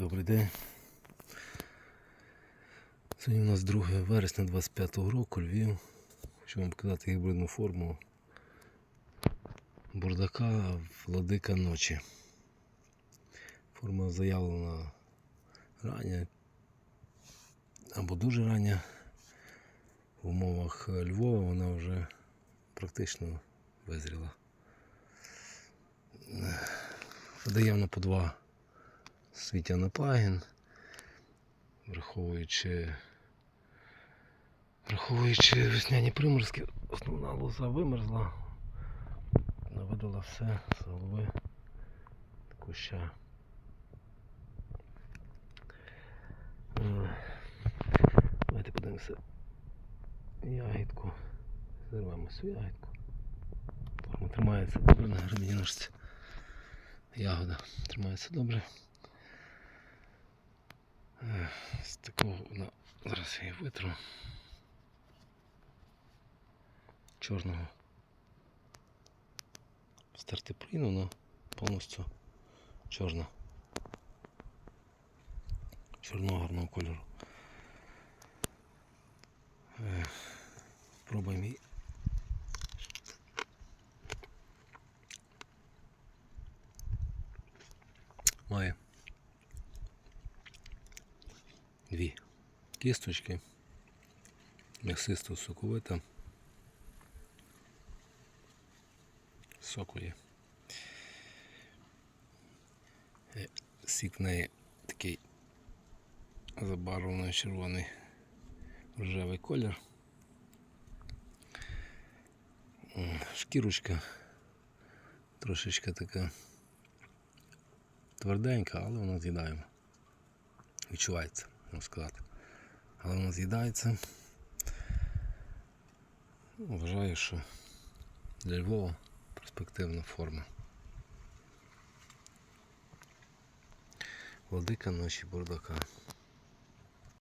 Добрий день. Сьогодні у нас 2 вересня 25 року, Львів. Хочу вам показати гібридну форму бурдака владика ночі. Форма заявлена рання або дуже рання. В умовах Львова вона вже практично визріла. Видає вона по два світя на пагін, враховуючи, враховуючи весняні приморозки, основна лоза вимерзла, наведала все з голови куща. Е, Давайте подивимося ягідку. Зірвемо цю ягідку. Форма тримається добре на ножці. Ягода тримається добре. З такого вона зараз я витру. Чорного. Стартипліну, але повністю чорна. Чорного гарного кольору. Е, Пробуємо її. Має дві кісточки, м'ясисто соковита. Соку є. Е, Сік в неї такий забарвлений червоний рожевий колір. Шкірочка трошечки така тверденька, але вона з'їдаємо. Відчувається, можна сказати. Але вона з'їдається. Вважаю, що для Львова перспективна форма. Владика ночі бурдака.